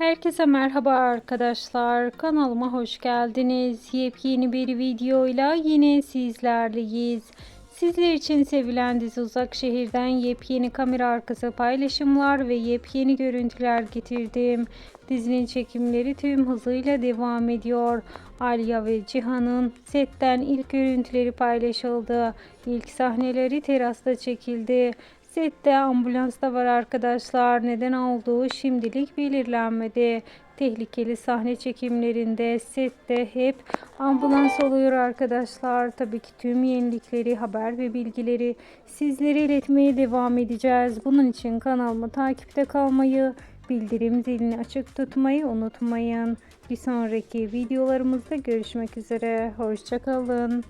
Herkese merhaba arkadaşlar. Kanalıma hoş geldiniz. Yepyeni bir videoyla yine sizlerleyiz. Sizler için sevilen dizi Uzak Şehir'den yepyeni kamera arkası paylaşımlar ve yepyeni görüntüler getirdim. Dizinin çekimleri tüm hızıyla devam ediyor. Alya ve Cihan'ın setten ilk görüntüleri paylaşıldı. İlk sahneleri terasta çekildi. Sette ambulans da var arkadaşlar. Neden olduğu şimdilik belirlenmedi. Tehlikeli sahne çekimlerinde sette hep ambulans oluyor arkadaşlar. Tabii ki tüm yenilikleri, haber ve bilgileri sizlere iletmeye devam edeceğiz. Bunun için kanalımı takipte kalmayı, bildirim zilini açık tutmayı unutmayın. Bir sonraki videolarımızda görüşmek üzere. Hoşçakalın.